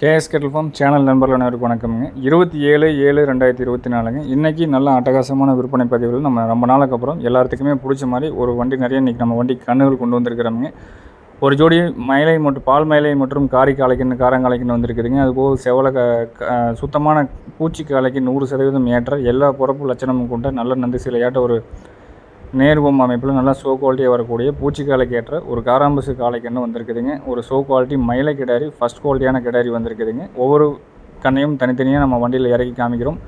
KS kettle form channel நண்பர்கள் அனைவருக்கு வணக்கம்ங்க. இருபத்தி ஏழு ஏழு ரெண்டாயிரத்தி இருபத்தி நாலுங்க. இன்றைக்கி நல்ல அட்டகாசமான விற்பனை பதிவுகள். நம்ம ரொம்ப நாளுக்கு அப்புறம் எல்லாத்துக்குமே பிடிச்ச மாதிரி ஒரு வண்டி நிறைய இன்றைக்கி நம்ம வண்டி கண்ணுகள் கொண்டு வந்திருக்கிறோமுங்க. ஒரு ஜோடி மயிலை மற்றும் பால் மயிலை மற்றும் காரி காளைக்குன்னு காரங்காளைக்குன்னு வந்திருக்குதுங்க. அதுபோக செவலை க சுத்தமான பூச்சி காலைக்கு நூறு சதவீதம் ஏற்ற எல்லா பிறப்பு லட்சணமும் கொண்ட நல்ல நந்து சிலையாட்ட ஒரு நேர்வம் அமைப்பில் நல்லா ஷோ குவாலிட்டியாக வரக்கூடிய பூச்சிக்காலைக்கு ஏற்ற ஒரு காராம்பசு காளைக்கன்று வந்திருக்குதுங்க. ஒரு ஷோ குவாலிட்டி மயிலை கிடாரி ஃபஸ்ட் குவாலிட்டியான கிடாரி வந்திருக்குதுங்க. ஒவ்வொரு கண்ணையும் தனித்தனியாக நம்ம வண்டியில் இறக்கி காமிக்கிறோம்.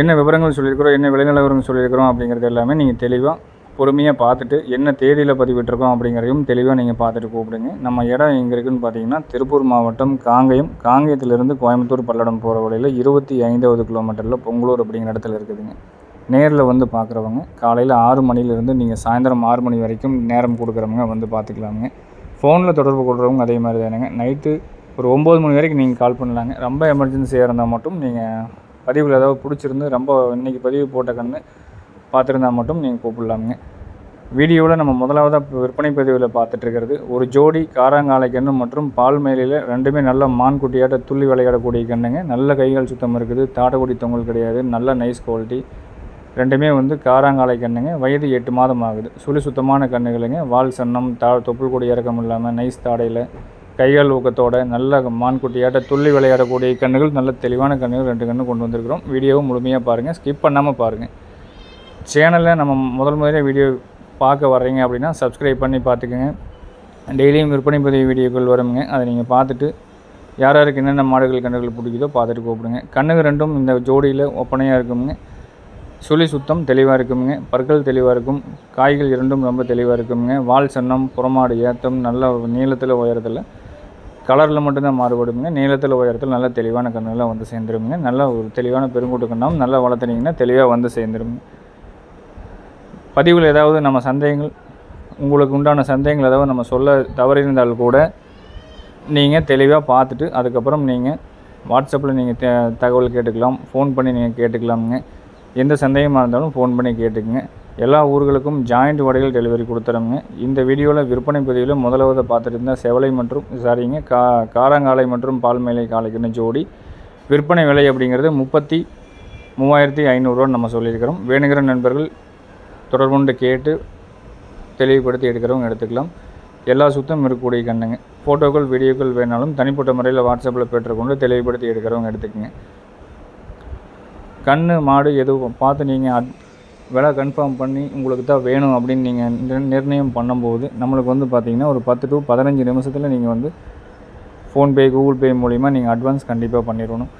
என்ன விவரங்கள் சொல்லியிருக்கிறோம் என்ன விளைநிலவரங்கள் சொல்லியிருக்கிறோம் அப்படிங்கிறது எல்லாமே நீங்கள் தெளிவாக பொறுமையாக பார்த்துட்டு என்ன தேதியில் பதிவிட்டிருக்கோம் அப்படிங்கிறதையும் தெளிவாக நீங்கள் பார்த்துட்டு கூப்பிடுங்க. நம்ம இடம் எங்கே இருக்குதுன்னு பார்த்தீங்கன்னா திருப்பூர் மாவட்டம் காங்கயம். காங்கயத்திலிருந்து கோயம்புத்தூர் பல்லடம் போகிற வழியில் இருபத்தி ஐந்தாவது கிலோமீட்டரில் பொங்கலூர் அப்படிங்கிற இடத்துல இருக்குதுங்க. நேரில் வந்து பார்க்குறவங்க காலையில் ஆறு மணிலேருந்து நீங்கள் சாயந்தரம் ஆறு மணி வரைக்கும் நேரம் கொடுக்குறவங்க வந்து பார்த்துக்கலாமுங்க ஃபோனில் தொடர்பு கொள்கிறவங்க அதே மாதிரி தானுங்க நைட்டு ஒரு ஒம்பது மணி வரைக்கும் நீங்கள் கால் பண்ணலாங்க. ரொம்ப எமர்ஜென்சியாக இருந்தால் மட்டும் நீங்கள் பதிவில் ஏதாவது பிடிச்சிருந்து ரொம்ப இன்றைக்கி பதிவு போட்ட கன்று பார்த்துருந்தா மட்டும் நீங்கள் கூப்பிடலாமுங்க. வீடியோவில் நம்ம முதலாவதாக விற்பனை பதிவில் பார்த்துட்டுருக்கிறது ஒரு ஜோடி காராங்காலை கன்று மற்றும் பால் மேலையில் ரெண்டுமே நல்ல மான் குட்டியாட்ட துள்ளி விளையாடக்கூடிய கண்ணுங்க. நல்ல கைகள் சுத்தம் இருக்குது தாடகுடி தொங்கல் கிடையாது நல்ல நைஸ் குவாலிட்டி ரெண்டுமே வந்து காராங்காலை கண்ணுங்க வயது எட்டு மாதம் ஆகுது. சுழி சுத்தமான கண்ணுகளுங்க வால் சன்னம் தா தொப்புள் கூட இறக்கம் இல்லாமல் நைஸ் தாடையில் கைகள் ஊக்கத்தோட நல்ல மான்குட்டியாட்ட துள்ளி விளையாடக்கூடிய கண்ணுகள் நல்ல தெளிவான கண்ணுகள் ரெண்டு கண்ணு கொண்டு வந்திருக்கிறோம். வீடியோவும் முழுமையாக பாருங்கள் ஸ்கிப் பண்ணாமல் பாருங்கள் சேனலில் நம்ம முதல் முறையாக வீடியோ பார்க்க வர்றீங்க அப்படின்னா சப்ஸ்கிரைப் பண்ணி பார்த்துக்கோங்க. டெய்லியும் விற்பனை பதிவு வீடியோக்கள் வருங்க. அதை நீங்கள் பார்த்துட்டு யார் யாருக்கு என்னென்ன மாடுகள் கண்ணுகள் பிடிக்குதோ பார்த்துட்டு கூப்பிடுங்க. கண்ணுகள் ரெண்டும் இந்த ஜோடியில் ஒப்பனையாக இருக்குங்க. சுழி சுத்தம் தெளிவாக இருக்குங்க பற்கள் தெளிவாக இருக்கும். காய்கள் இரண்டும் ரொம்ப தெளிவாக இருக்குங்க வால் சன்னம் புறமாடு ஏற்றம் நல்ல நீளத்தில் உயரத்தில். கலரில் மட்டும்தான் மாறுபடுங்க நீளத்தில் உயரத்தில் நல்ல தெளிவான கண்ணுலாம் வந்து சேர்ந்துருங்க நல்ல ஒரு தெளிவான பெருங்கூட்டு கண்ணம் நல்லா வளர்த்துனீங்கன்னா தெளிவாக வந்து சேர்ந்துருங்க பதிவில் ஏதாவது நம்ம சந்தேகங்கள் உங்களுக்கு உண்டான சந்தேகங்கள் ஏதாவது நம்ம சொல்ல தவறியிருந்தால் கூட நீங்கள் தெளிவாக பார்த்துட்டு அதுக்கப்புறம் நீங்கள் வாட்ஸ்அப்பில் நீங்கள் தகவல் கேட்டுக்கலாம். ஃபோன் பண்ணி நீங்கள் கேட்டுக்கலாமுங்க. எந்த சந்தேகமாக இருந்தாலும் ஃபோன் பண்ணி கேட்டுக்குங்க. எல்லா ஊர்களுக்கும் ஜாயிண்ட் வடைகள் டெலிவரி கொடுத்துறோங்க இந்த வீடியோவில் விற்பனை பதிவில் முதலாவது பார்த்துட்டு இருந்தால் செவலை மற்றும் சாரிங்க கா காராங்காலை மற்றும் பால்மேலை காலைக்குன்னு ஜோடி. விற்பனை விலை அப்படிங்கிறது முப்பத்தி மூவாயிரத்தி ஐநூறுரூவா நம்ம சொல்லியிருக்கிறோம். வேணுங்கிற நண்பர்கள் தொடர்புண்டு கேட்டு தெளிவுபடுத்தி எடுக்கிறவங்க எடுத்துக்கலாம். எல்லா சுத்தம் இருக்கக்கூடிய கண்ணுங்க. ஃபோட்டோக்கள் வீடியோக்கள் வேணாலும் தனிப்பட்ட முறையில் வாட்ஸ்அப்பில் பெற்றுக்கொண்டு தெளிவுபடுத்தி எடுக்கிறவங்க எடுத்துக்கங்க. கண் மாடு எதுவும் பார்த்து நீங்கள் அட் விலை கன்ஃபார்ம் பண்ணி உங்களுக்கு தான் வேணும் அப்படின்னு நீங்கள் நிர்ணயம் பண்ணும்போது நம்மளுக்கு வந்து பார்த்திங்கன்னா ஒரு பத்து டு பதினஞ்சு நிமிஷத்தில் நீங்கள் வந்து ஃபோன்பே கூகுள் பே மூலிமா நீங்கள் அட்வான்ஸ் கண்டிப்பாக பண்ணிடணும்.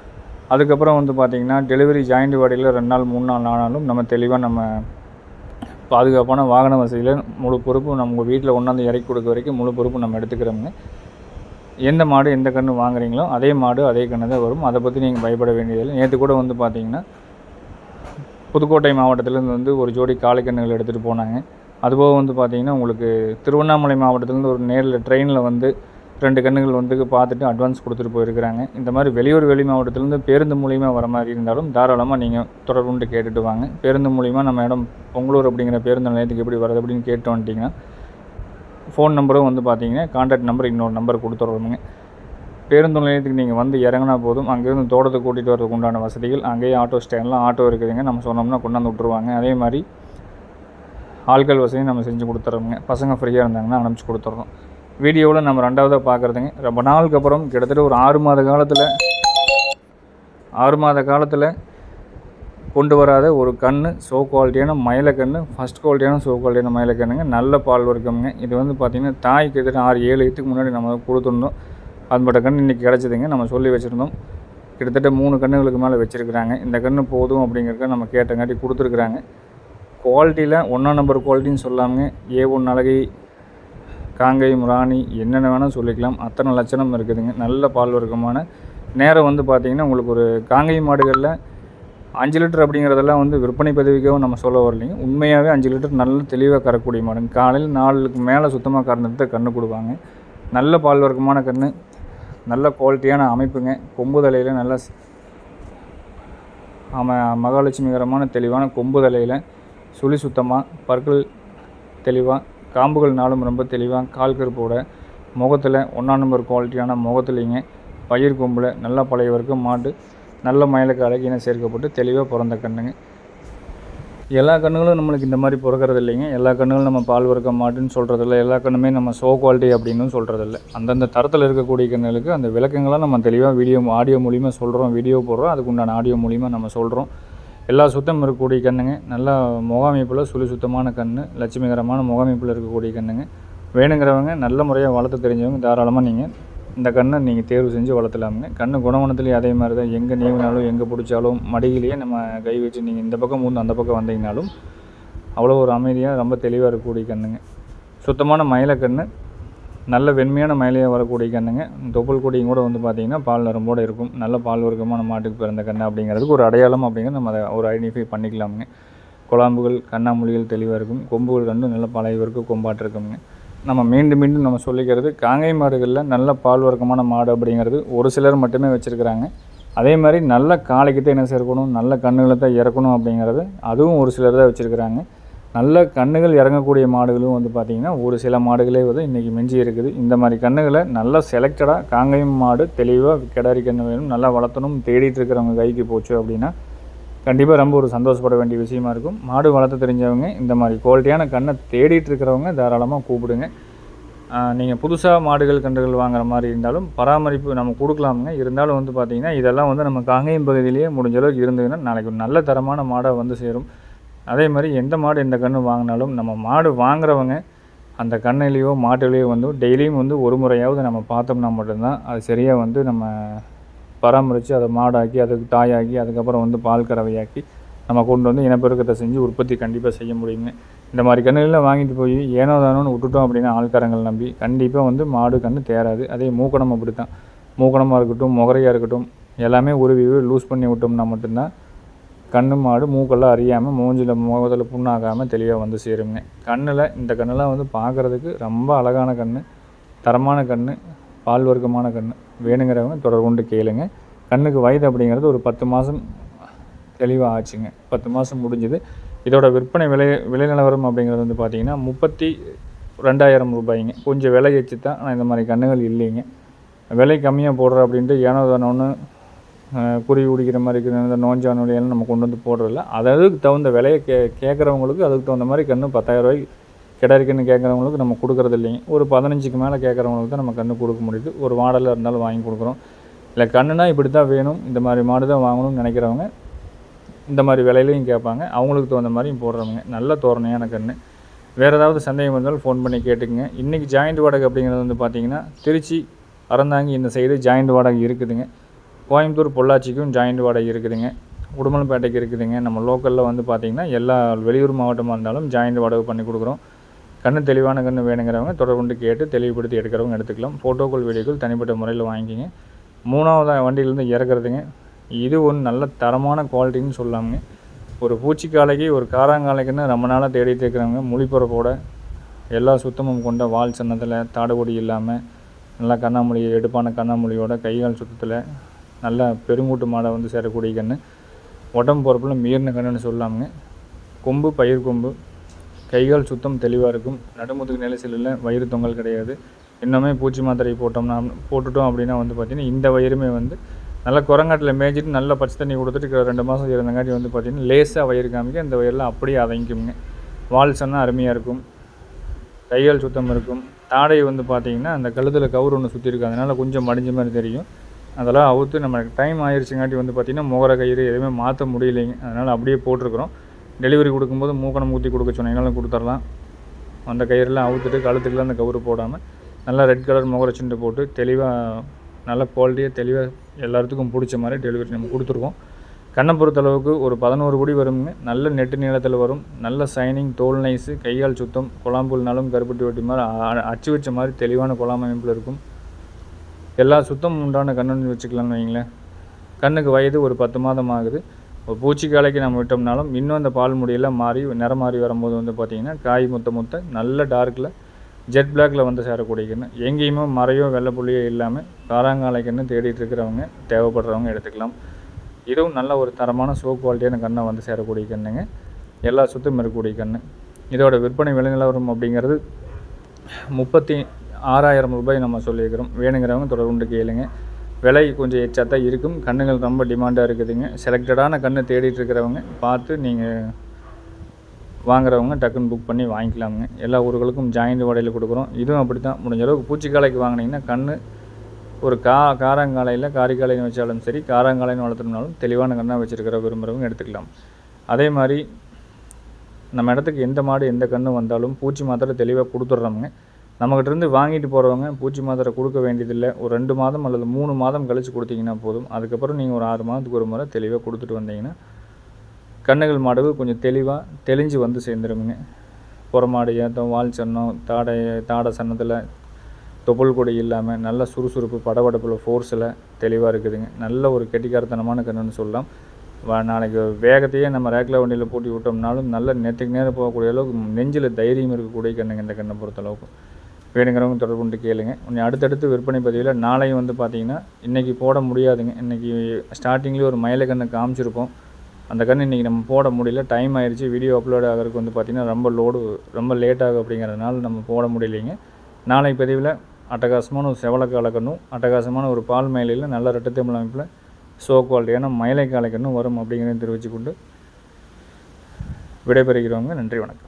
அதுக்கப்புறம் வந்து பார்த்திங்கன்னா டெலிவரி ஜாயிண்ட் வாடியில் ரெண்டு நாள் மூணு நாள் ஆனாலும் நம்ம தெளிவாக நம்ம பாதுகாப்பான வாகன வசதியில் முழு பொறுப்பு நம்ம வீட்டில் ஒன்றாந்து இறக்கி கொடுக்க வரைக்கும் முழு பொறுப்பு நம்ம எடுத்துக்கிறோம்னு எந்த மாடு எந்த கன்று வாங்குறீங்களோ அதே மாடு அதே கன்று தான் வரும். அதை பற்றி நீங்கள் பயப்பட வேண்டியதில்லை. நேற்று கூட வந்து பார்த்தீங்கன்னா புதுக்கோட்டை மாவட்டத்திலேருந்து வந்து ஒரு ஜோடி காளை கன்றுகள் எடுத்துகிட்டு போனாங்க. அதுபோக வந்து பார்த்தீங்கன்னா உங்களுக்கு திருவண்ணாமலை மாவட்டத்திலேருந்து ஒரு நேரில் ட்ரெயினில் வந்து ரெண்டு கன்றுகள் வந்து பார்த்துட்டு அட்வான்ஸ் கொடுத்துட்டு போயிருக்கிறாங்க. இந்த மாதிரி வெளியூர் வெளி மாவட்டத்திலேருந்து பேருந்து மூலிமா வர மாதிரி இருந்தாலும் தாராளமாக நீங்கள் தொடர்புண்டு கேட்டுட்டு வாங்க. பேருந்து மூலிமா நம்ம இடம் பொங்கலூர் அப்படிங்கிற பேருந்து நிலையத்துக்கு எப்படி வருது அப்படின்னு கேட்டு வந்துட்டிங்கன்னா ஃபோன் நம்பரும் வந்து பார்த்தீங்கன்னா கான்டாக்ட் நம்பர் இன்னொரு நம்பர் கொடுத்துட்றோமுங்க பேருந்து நிலையத்துக்கு நீங்கள் வந்து இறங்கினா போதும். அங்கேருந்து தோட்டத்துக்கு கூட்டிகிட்டு வரதுக்கு உண்டான வசதிகள். அங்கேயே ஆட்டோ ஸ்டாண்ட்லாம் ஆட்டோ இருக்குதுங்க. நம்ம சொன்னோம்னா கொண்டாந்து விட்ருவாங்க அதே மாதிரி ஆட்கள் வசதியும் நம்ம செஞ்சு கொடுத்துட்றோமுங்க பசங்க ஃப்ரீயாக இருந்தாங்கன்னா அனுப்பிச்சி கொடுத்துட்றோம் வீடியோவில் நம்ம ரெண்டாவதாக பார்க்குறதுங்க. ரொம்ப நாளுக்கு அப்புறம் கிட்டத்தட்ட ஒரு ஆறு மாத காலத்தில் ஆறு மாத காலத்தில் கொண்டு வராத ஒரு கன்று சோ குவாலிட்டியான மயில கன்று ஃபஸ்ட் குவாலிட்டியான சோ குவாலிட்டியான மயில கன்றுங்க நல்ல பால் வர்க்கமுங்க இது வந்து பார்த்திங்கன்னா தாய் கிட்டத்தட்ட ஆறு ஏழு இதுக்கு முன்னாடி நம்ம கொடுத்துருந்தோம். அதுபட்ட கன்று இன்றைக்கி கிடச்சிதுங்க. நம்ம சொல்லி வச்சுருந்தோம். கிட்டத்தட்ட மூணு கன்றுகளுக்கு மேலே வச்சுருக்குறாங்க. இந்த கன்று போதும் அப்படிங்கிறக்க நம்ம கேட்டங்காட்டி கொடுத்துருக்குறாங்க. குவாலிட்டியில் ஒன்றாம் நம்பர் குவாலிட்டின்னு சொல்லாமங்க. ஏ ஒன் அழகை காங்கேயம் ராணி என்னென்ன வேணால் சொல்லிக்கலாம். அத்தனை லட்சணம் இருக்குதுங்க. நல்ல பால் வர்க்கமான நேரம் வந்து பார்த்திங்கன்னா உங்களுக்கு ஒரு காங்கேயம் மாடுகளில் அஞ்சு லிட்டர் அப்படிங்கிறதெல்லாம் வந்து விற்பனை பதிவுக்காகவும் நம்ம சொல்ல வரலைங்க. உண்மையாகவே அஞ்சு லிட்டர் நல்ல தெளிவாக கறக்கூடிய மாடுங்க. காலையில் நாலுக்கு மேலே சுத்தமாக கறந்துட்டு கன்று கொடுப்பாங்க. நல்ல பால் வர்க்கமான கன்று நல்ல குவாலிட்டியான அமைப்புங்க. கொம்பு தலையில் நல்ல ஆமாம் மகாலட்சுமிகரமான தெளிவான கொம்பு தலையில் சுழி சுத்தமாக பற்கள் தெளிவாக காம்புகள் நாளும் ரொம்ப தெளிவாக கால் கருப்போட முகத்தில் ஒன்றாம் நம்பர் குவாலிட்டியான முகத்துலிங்க பயிர் கொம்பில் நல்லா பழைய வரைக்கும் மாட்டு நல்ல மயிலுக்கு அழகின சேர்க்கப்பட்டு தெளிவாக பிறந்த கண்ணுங்க. எல்லா கண்ணுகளும் நம்மளுக்கு இந்த மாதிரி பிறக்கிறது இல்லைங்க. எல்லா கண்ணுகளும் நம்ம பால் வறுக்க மாட்டுன்னு சொல்கிறதில்ல எல்லா கண்ணுமே நம்ம ஷோ குவாலிட்டி அப்படின்னு சொல்கிறதில்ல அந்தந்த தரத்தில் இருக்கக்கூடிய கண்ணுகளுக்கு அந்த விளக்கங்களாக நம்ம தெளிவாக வீடியோ ஆடியோ மூலிமா சொல்கிறோம் வீடியோ போடுறோம். அதுக்கு உண்டான ஆடியோ மூலிமா நம்ம சொல்கிறோம் எல்லா சுத்தம் இருக்கக்கூடிய கண்ணுங்க. நல்லா முகாமைப்பில் சுழி சுத்தமான கண் லட்சுமிகரமான முகாமைப்பில் இருக்கக்கூடிய கண்ணுங்க. வேணுங்கிறவங்க நல்ல முறையாக வளர்த்து தெரிஞ்சவங்க தாராளமாக நீங்கள் இந்த கண்ணை நீங்கள் தேர்வு செஞ்சு வளர்த்தலாமுங்க. கண்ணு குணகுணத்துலேயும் அதே மாதிரி தான் எங்கே நீவினாலும் எங்கே பிடிச்சாலும் மடியிலேயே நம்ம கை வச்சு நீங்கள் இந்த பக்கம் மூந்து அந்த பக்கம் வந்தீங்கனாலும் அவ்வளோ ஒரு அமைதியாக ரொம்ப தெளிவாக இருக்கக்கூடிய கண்ணுங்க. சுத்தமான மயிலக்கண்ணு நல்ல வெண்மையான மயிலையாக வரக்கூடிய கண்ணுங்க. தொப்புள் கொடியும் கூட வந்து பார்த்திங்கன்னா பால் நரம்போடு இருக்கும். நல்ல பால் வர்க்கமான மாட்டுக்கு பிறந்த கண்ணு அப்படிங்கிறதுக்கு ஒரு அடையாளம் அப்படிங்கிறது நம்ம அதை ஒரு ஐடென்டிஃபை பண்ணிக்கலாமுங்க. குழாம்புகள் கண்ணாமொழிகள் தெளிவாக இருக்கும். கொம்புகள் ரெண்டும் நல்ல பழைய இருக்கும் கொம்பாட்டு இருக்குங்க நம்ம மீண்டும் மீண்டும் நம்ம சொல்லிக்கிறது காங்கை மாடுகளில் நல்ல பால் வர்க்கமான மாடு அப்படிங்கிறது ஒரு சிலர் மட்டுமே வச்சுருக்கிறாங்க. அதே மாதிரி நல்ல காளைக்கு என்ன சேர்க்கணும்? நல்ல கண்ணுகளை தான் இறக்கணும் அப்படிங்கிறது அதுவும் ஒரு சிலர் தான் வச்சுருக்கிறாங்க. நல்ல கண்ணுகள் இறங்கக்கூடிய மாடுகளும் வந்து பார்த்திங்கன்னா ஒரு சில மாடுகளே வந்து இன்றைக்கி மிஞ்சி இருக்குது. இந்த மாதிரி கண்ணுகளை நல்லா செலக்டடாக காங்கையும் மாடு தெளிவாக கிடாரி கண்ணு வேணும் நல்லா வளர்த்தணும் தேடிட்டு இருக்கிறவங்க கைக்கு போச்சு அப்படின்னா கண்டிப்பாக ரொம்ப ஒரு சந்தோஷப்பட வேண்டிய விஷயமா இருக்கும். மாடு வளர்த்த தெரிஞ்சவங்க இந்த மாதிரி குவாலிட்டியான கண்ணை தேடிட்டு இருக்கிறவங்க தாராளமாக கூப்பிடுங்க. நீங்கள் புதுசாக மாடுகள் கன்றுகள் வாங்குற மாதிரி இருந்தாலும் பராமரிப்பு நம்ம கொடுக்கலாமுங்க. இருந்தாலும் வந்து பார்த்திங்கன்னா இதெல்லாம் வந்து நம்ம காங்கேயம் பகுதியிலேயே முடிஞ்ச அளவுக்கு இருந்ததுன்னா நாளைக்கு ஒரு நல்ல தரமான மாடாக வந்து சேரும். அதே மாதிரி எந்த மாடு எந்த கன்று வாங்கினாலும் நம்ம மாடு வாங்குறவங்க அந்த கண்ணிலேயோ மாட்டுலேயோ வந்து டெய்லியும் வந்து ஒரு முறையாவது நம்ம பார்த்தோம்னா மட்டும்தான் அது சரியாக வந்து நம்ம பராமரித்து அதை மாடாக்கி அதுக்கு தாயாக்கி அதுக்கப்புறம் வந்து பால் கறவையாக்கி நம்ம கொண்டு வந்து இனப்பெருக்கத்தை செஞ்சு உற்பத்தி கண்டிப்பாக செய்ய முடியுங்க இந்த மாதிரி கண்ணுகளில் வாங்கிட்டு போய் ஏனோ தானோன்னு விட்டுட்டோம் அப்படின்னா ஆள்காரங்கள் நம்பி கண்டிப்பாக வந்து மாடு கன்று தேராது. அதே மூக்கணம் அப்படி தான் மூக்கணமாக இருக்கட்டும் முகரையாக இருக்கட்டும் எல்லாமே உருவி லூஸ் பண்ணி விட்டோம்னா மட்டும்தான் கண்ணு மாடு மூக்கெல்லாம் அறியாமல் மூஞ்சில் முகத்தில் புண்ணாகாமல் தெளிவாக வந்து சேருங்க கண்ணில் இந்த கண்ணெல்லாம் வந்து பார்க்குறதுக்கு ரொம்ப அழகான கண் தரமான கண் பால் வர்க்கமான கண் வேணுங்கிறவங்க தொடர்பு கொண்டு கேளுங்க. கண்ணுக்கு வயது அப்படிங்கிறது ஒரு பத்து மாதம் தெளிவாக ஆச்சுங்க. பத்து மாதம் முடிஞ்சுது. இதோட விற்பனை விலை விலை நிலவரம் அப்படிங்கிறது வந்து பார்த்திங்கன்னா முப்பத்தி ரெண்டாயிரம் ரூபாய்ங்க. கொஞ்சம் விலை வச்சு தான் ஆனால் இந்த மாதிரி கண்ணுகள் இல்லைங்க. விலை கம்மியாக போடுற அப்படின்ட்டு ஏனோ தானோன்னு குறி உடிக்கிற மாதிரி இருக்கிற இந்த நோஞ்சான் நம்ம கொண்டு வந்து போடுறதில்ல. அதுக்கு தகுந்த விலையை கே கேட்குறவங்களுக்கு அதுக்கு தகுந்த மாதிரி கன்று ரூபாய் கிடாரி கேட்குறவங்களுக்கு நம்ம கொடுக்குறது இல்லைங்க. ஒரு பதினஞ்சுக்கு மேலே கேட்குறவங்களுக்கு தான் நம்ம கன்று கொடுக்க முடியுது. ஒரு மாடலில் இருந்தாலும் வாங்கி கொடுக்குறோம். இல்லை கண்ணுனா இப்படி தான் வேணும். இந்த மாதிரி மாடு தான் வாங்கணும்னு நினைக்கிறவங்க இந்த மாதிரி விலையிலையும் கேட்பாங்க. அவங்களுக்கு தகுந்த மாதிரியும் போடுறவங்க. நல்ல தோரணையான கன்று வேறு ஏதாவது சந்தேகம் இருந்தாலும் ஃபோன் பண்ணி கேட்டுக்குங்க. இன்றைக்கி ஜாயிண்ட் வாடகை அப்படிங்கிறது வந்து பார்த்திங்கன்னா திருச்சி அறந்தாங்கி இந்த சைடு ஜாயிண்ட் வாடகை இருக்குதுங்க. கோயம்புத்தூர் பொள்ளாச்சிக்கும் ஜாயிண்ட் வாடகை இருக்குதுங்க. உடுமலைப்பேட்டைக்கு இருக்குதுங்க. நம்ம லோக்கலில் வந்து பார்த்திங்கன்னா எல்லா வெளியூர் மாவட்டமாக இருந்தாலும் ஜாயிண்ட் வாடகை பண்ணி கொடுக்குறோம். கண்ணு தெளிவான கண்ணு வேணுங்கிறவங்க தொடர்பு கொண்டு கேட்டு தெளிவுபடுத்தி எடுக்கிறவங்க எடுத்துக்கலாம். ஃபோட்டோக்கள் வீடியோக்கள் தனிப்பட்ட முறையில் வாங்கிக்கிங்க. மூணாவதாக வண்டியிலேருந்து இறக்குறதுங்க. இது ஒன்று நல்ல தரமான குவாலிட்டின்னு சொல்லாமுங்க. ஒரு பூச்சிக்காலைக்கு ஒரு காராங்காலைக்குன்னு ரொம்ப நாளாக தேடிட்டு இருக்கிறவங்க மொழிப்புறப்போட எல்லா சுத்தமும் கொண்ட வால் சின்னத்தில் தாடுபொடி இல்லாமல் நல்லா கண்ணாமொழி எடுப்பான கண்ணாமொழியோட கைகால் சுத்தத்தில் நல்ல பெருங்கூட்டு மாடை வந்து சேரக்கூடிய கன்று உடம்பு போகிறப்பில் மீறின கண்ணுன்னு சொல்லாமுங்க. கொம்பு பயிர் கொம்பு கைகால் சுத்தம் தெளிவாக இருக்கும். நடுமுதுகு நிலை செல்லில் வயிறு தொங்கல் கிடையாது. இன்னுமே பூச்சி மாத்திரை போட்டோம்னா போட்டுட்டோம் அப்படின்னா வந்து பார்த்திங்கன்னா இந்த வயிறுமே வந்து நல்லா குரங்காட்டில் மேய்ச்சிட்டு நல்ல பச்சை தண்ணி கொடுத்துட்டு ரெண்டு மாதம் இருந்தங்காட்டி வந்து பார்த்திங்கன்னா லேசாக வயிறு காமிக்க இந்த வயிறில் அப்படியே அதங்கிக்குங்க வால் சொன்னால் அருமையாக இருக்கும். கையால் சுத்தம் இருக்கும். தாடை வந்து பார்த்திங்கன்னா அந்த கழுத்தில் கவுர் ஒன்று சுற்றி அதனால் கொஞ்சம் மடிஞ்ச மாதிரி தெரியும். அதெல்லாம் அவுத்து நம்ம டைம் ஆயிடுச்சுங்காட்டி வந்து பார்த்திங்கன்னா முகர கயிறு எதுவுமே மாற்ற முடியலைங்க. அதனால் அப்படியே போட்டிருக்கிறோம். டெலிவரி கொடுக்கும்போது மூக்கணம் ஊற்றி கொடுக்க சொன்னீங்கனாலும் கொடுத்துடலாம் அந்த கயிறுலாம் அவுத்துட்டு கழுத்துக்குலாம் அந்த கவுரு போடாமல் நல்லா ரெட் கலர் முகரச்சுண்டு போட்டு தெளிவாக நல்லா குவாலிட்டியாக தெளிவாக எல்லாத்துக்கும் பிடிச்ச மாதிரி டெலிவரி நம்ம கொடுத்துருக்கோம். கண்ணை பொறுத்தளவுக்கு ஒரு பதினோரு குடி வருங்க நல்ல நெட்டு நீளத்தில் வரும். நல்ல சைனிங் தோல் நைஸு கையால் சுத்தம் குழாம்புல்னாலும் கருப்பட்டி வட்டி மாதிரி அச்சு வச்ச மாதிரி தெளிவான குழாம் அமைப்பில் இருக்கும். எல்லா சுத்தம் உண்டான கண்ணுன்னு வச்சுக்கலாம்னு வைங்களேன் கண்ணுக்கு வயது ஒரு பத்து மாதம் ஆகுது. ஒரு பூச்சிக்காலைக்கு நம்ம விட்டோம்னாலும் இன்னும் அந்த பால் முடியெல்லாம் மாறி நிறம் மாறி வரும்போது வந்து பார்த்திங்கன்னா காய் முத்த முத்த நல்ல டார்க்கில் ஜெட் பிளாக்கில் வந்து சேரக்கூடிய கன்று எங்கேயுமே மறையோ வெள்ளை புள்ளியோ இல்லாமல் காராங்காலை கன்று தேடிட்டு இருக்கிறவங்க தேவைப்படுறவங்க எடுத்துக்கலாம். இதுவும் நல்ல ஒரு தரமான சோ குவாலிட்டியான கண்ணை வந்து சேரக்கூடிய கண்ணுங்க. எல்லா சுத்தும் இருக்கக்கூடிய கன்று இதோட விற்பனை விலைநிலவரம் அப்படிங்கிறது முப்பத்தி ஆறாயிரம் ரூபாய் நம்ம சொல்லியிருக்கிறோம். வேணுங்கிறவங்க தொடர்புண்டு கேளுங்க. விலை கொஞ்சம் எச்சாக தான் இருக்கும். கண்ணுகள் ரொம்ப டிமாண்டாக இருக்குதுங்க. செலக்டடான கன்று தேடிட்டு இருக்கிறவங்க பார்த்து நீங்கள் வாங்குறவங்க டக்குன்னு புக் பண்ணி வாங்கிக்கலாமுங்க. எல்லா ஊர்களுக்கும் ஜாயிண்ட் வடையில் கொடுக்குறோம். இதுவும் அப்படி தான் முடிஞ்ச அளவுக்கு பூச்சிக்காலைக்கு வாங்கினீங்கன்னா கன்று ஒரு கா காரங்காலையில் காரிக்காலைன்னு வச்சாலும் சரி காராங்காலைன்னு வளர்த்துனாலும் தெளிவான கண்ணாக வச்சுருக்கிற விரும்புகிறவங்க எடுத்துக்கலாம். அதே மாதிரி நம்ம இடத்துக்கு எந்த மாடு எந்த கன்று வந்தாலும் பூச்சி மாத்திரை தெளிவாக கொடுத்துட்றோமுங்க. நம்மகிட்ட இருந்து வாங்கிட்டு போகிறவங்க பூச்சி மாத்திரை கொடுக்க வேண்டியதில்லை. ஒரு ரெண்டு மாதம் அல்லது மூணு மாதம் கழித்து கொடுத்தீங்கன்னா போதும். அதுக்கப்புறம் நீங்கள் ஒரு ஆறு மாதத்துக்கு ஒரு முறை தெளிவாக கொடுத்துட்டு வந்தீங்கன்னா கண்ணுகள் மாடுகள் கொஞ்சம் தெளிவாக தெளிஞ்சு வந்து சேர்ந்துருமுங்க. புறமாடு ஏற்றம் ஏத்தம் வால் சன்னம் தாடை தாடை சன்னத்தில் தொப்புள் கொடி இல்லாமல் நல்ல சுறுசுறுப்பு படபடப்பில் ஃபோர்ஸில் தெளிவாக இருக்குதுங்க. நல்ல ஒரு கெட்டிக்காரத்தனமான கன்றுன்னு சொல்லலாம். வ நாளைக்கு வேகத்தையே நம்ம ரேக்கில் வண்டியில் பூட்டி விட்டோம்னாலும் நல்ல நேற்றுக்கு நேரம் போகக்கூடிய அளவுக்கு நெஞ்சில் தைரியம் இருக்கக்கூடிய கண்ணுங்க இந்த கண்ணை பொறுத்தளவுக்கு வேணுங்கிறவங்க தொடர்பு கொண்டு கேளுங்க. உன்னை அடுத்தடுத்து விற்பனை பதிவில் நாளையும் வந்து பார்த்தீங்கன்னா இன்றைக்கி போட முடியாதுங்க. இன்றைக்கி ஸ்டார்டிங்லேயே ஒரு மயிலை கண்ணை காமிச்சிருப்போம். அந்த கன்று இன்றைக்கி நம்ம போட முடியல. டைம் ஆயிடுச்சு வீடியோ அப்லோட் ஆகிறதுக்கு வந்து பார்த்திங்கன்னா ரொம்ப லோடு ரொம்ப லேட் ஆகும் அப்படிங்கிறதுனால நம்ம போட முடியலைங்க. நாளை பதிவில் அட்டகாசமான ஒரு செவலக்கால கண்ணும் அட்டகாசமான ஒரு பால் மயிலையில் நல்ல ரெட்டத்தமிழ் அமைப்பில் ஷோ குவாலிட்டியான மயிலை காலை கண்ணும் வரும் அப்படிங்கிறதையும் தெரிவித்துக்கொண்டு விடைபெறுகிறவங்க நன்றி வணக்கம்.